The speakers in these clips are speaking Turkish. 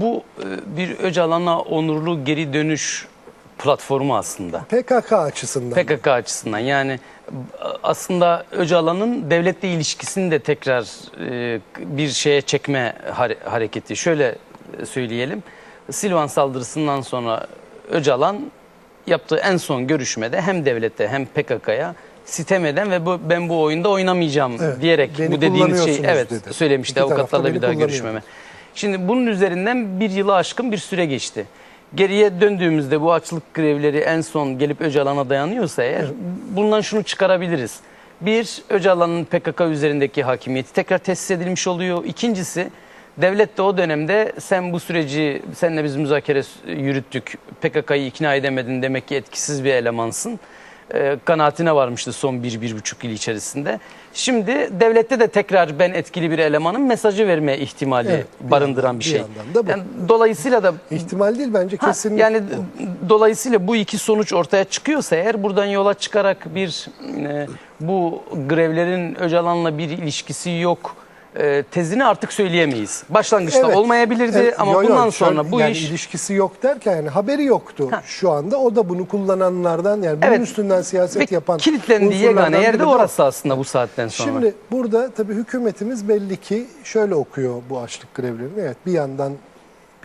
bu e, bir Öcalan'a onurlu geri dönüş platformu aslında. PKK açısından. PKK açısından yani aslında Öcalan'ın devletle ilişkisini de tekrar e, bir şeye çekme hare- hareketi. Şöyle söyleyelim. Silvan saldırısından sonra Öcalan yaptığı en son görüşmede hem devlete hem PKK'ya sitem eden ve bu, ben bu oyunda oynamayacağım Evet, diyerek bu dediğiniz şeyi evet dedi. söylemişti avukatlarla bir daha görüşmeme. Şimdi bunun üzerinden bir yılı aşkın bir süre geçti. Geriye döndüğümüzde bu açlık grevleri en son gelip Öcalan'a dayanıyorsa eğer bundan şunu çıkarabiliriz. Bir, Öcalan'ın PKK üzerindeki hakimiyeti tekrar tesis edilmiş oluyor. İkincisi, devlet de o dönemde sen bu süreci senle biz müzakere yürüttük, PKK'yı ikna edemedin demek ki etkisiz bir elemansın e, kanaatine varmıştı son bir, bir buçuk yıl içerisinde. Şimdi devlette de tekrar ben etkili bir elemanın mesajı verme ihtimali Evet, bir barındıran bir bir şey. yandan da bu. Yani dolayısıyla da İhtimal değil bence Ha, kesinlikle. yani bu. dolayısıyla bu iki sonuç ortaya çıkıyorsa eğer buradan yola çıkarak bir e, bu grevlerin Öcalan'la bir ilişkisi yok e, tezini artık söyleyemeyiz. Başlangıçta Evet. olmayabilirdi Evet, ama yo, yo, bundan şöyle, sonra bu yani iş ilişkisi yok derken yani haberi yoktu Ha. şu anda. O da bunu kullananlardan yani bunun Evet. üstünden siyaset ve yapan kilitlendiği unsurlardan yegane biri de o. orası aslında bu saatten sonra. Şimdi burada tabii hükümetimiz belli ki şöyle okuyor bu açlık grevlerini. Evet bir yandan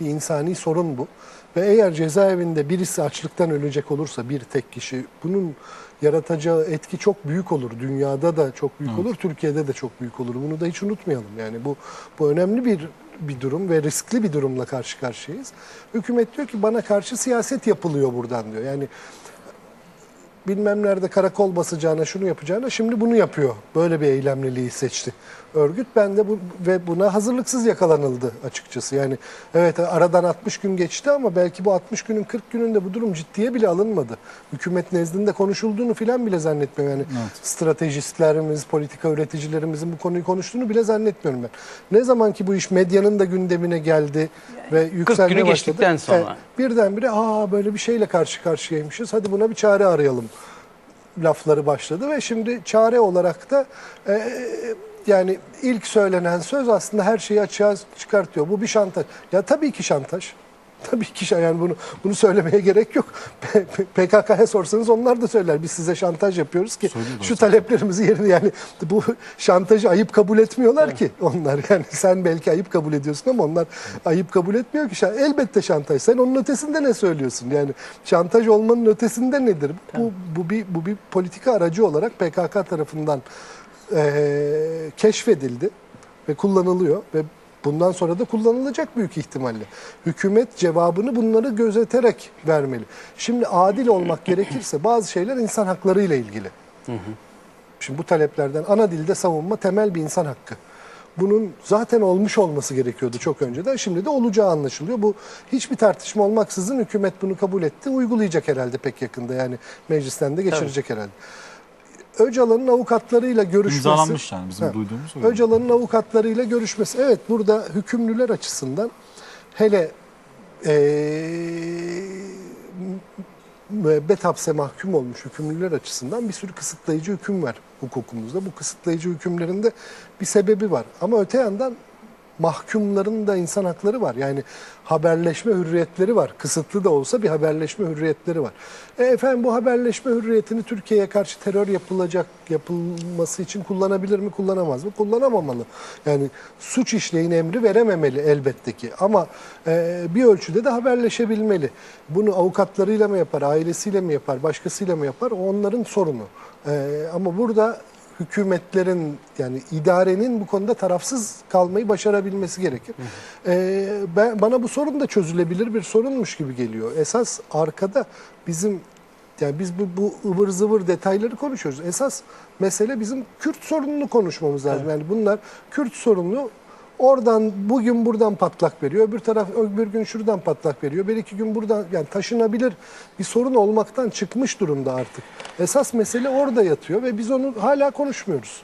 bir insani sorun bu. Ve eğer cezaevinde birisi açlıktan ölecek olursa bir tek kişi bunun yaratacağı etki çok büyük olur. Dünyada da çok büyük olur, Türkiye'de de çok büyük olur. Bunu da hiç unutmayalım. Yani bu bu önemli bir bir durum ve riskli bir durumla karşı karşıyayız. Hükümet diyor ki bana karşı siyaset yapılıyor buradan diyor. Yani bilmem nerede karakol basacağına şunu yapacağına şimdi bunu yapıyor. Böyle bir eylemliliği seçti. Örgüt ben de bu ve buna hazırlıksız yakalanıldı açıkçası. Yani evet aradan 60 gün geçti ama belki bu 60 günün 40 gününde bu durum ciddiye bile alınmadı. Hükümet nezdinde konuşulduğunu filan bile zannetmiyorum. Yani stratejistlerimiz, politika üreticilerimizin bu konuyu konuştuğunu bile zannetmiyorum ben. Ne zaman ki bu iş medyanın da gündemine geldi ve yükselmeye günü başladı. geçtikten sonra. Evet, birdenbire aa böyle bir şeyle karşı karşıyaymışız. Hadi buna bir çare arayalım lafları başladı ve şimdi çare olarak da e, yani ilk söylenen söz aslında her şeyi açığa çıkartıyor. Bu bir şantaj. Ya tabii ki şantaj. Tabii ki yani bunu bunu söylemeye gerek yok. PKK'ya sorsanız onlar da söyler. Biz size şantaj yapıyoruz ki şu taleplerimizi yerine yani bu şantajı ayıp kabul etmiyorlar ki onlar. Yani sen belki ayıp kabul ediyorsun ama onlar ayıp kabul etmiyor ki. Elbette şantaj. Sen onun ötesinde ne söylüyorsun? Yani şantaj olmanın ötesinde nedir? Bu bu bir bu bir politika aracı olarak PKK tarafından eee, keşfedildi ve kullanılıyor ve bundan sonra da kullanılacak büyük ihtimalle. Hükümet cevabını bunları gözeterek vermeli. Şimdi adil olmak gerekirse bazı şeyler insan hakları ile ilgili. Şimdi bu taleplerden ana dilde savunma temel bir insan hakkı. Bunun zaten olmuş olması gerekiyordu çok önceden. Şimdi de olacağı anlaşılıyor. Bu hiçbir tartışma olmaksızın hükümet bunu kabul etti. Uygulayacak herhalde pek yakında. Yani meclisten de geçirecek herhalde. Öcalan'ın avukatlarıyla görüşmesi... İmzalanmış yani bizim Ha. duyduğumuz. Öcalan'ın avukatlarıyla görüşmesi. Evet burada hükümlüler açısından hele eee müebbet hapse mahkum olmuş hükümlüler açısından bir sürü kısıtlayıcı hüküm var hukukumuzda. Bu kısıtlayıcı hükümlerin de bir sebebi var. Ama öte yandan mahkumların da insan hakları var. Yani haberleşme hürriyetleri var. Kısıtlı da olsa bir haberleşme hürriyetleri var. E efendim bu haberleşme hürriyetini Türkiye'ye karşı terör yapılacak yapılması için kullanabilir mi, kullanamaz mı? Kullanamamalı. Yani suç işleyin emri verememeli elbette ki. Ama e, bir ölçüde de haberleşebilmeli. Bunu avukatlarıyla mı yapar, ailesiyle mi yapar, başkasıyla mı yapar? O onların sorunu. E, ama burada hükümetlerin yani idarenin bu konuda tarafsız kalmayı başarabilmesi gerekir. Ee, ben bana bu sorun da çözülebilir bir sorunmuş gibi geliyor. Esas arkada bizim yani biz bu, bu ıvır zıvır detayları konuşuyoruz. Esas mesele bizim Kürt sorununu konuşmamız lazım. Yani bunlar Kürt sorunu oradan bugün buradan patlak veriyor. Öbür taraf öbür gün şuradan patlak veriyor. Bir iki gün buradan yani taşınabilir bir sorun olmaktan çıkmış durumda artık. Esas mesele orada yatıyor ve biz onu hala konuşmuyoruz.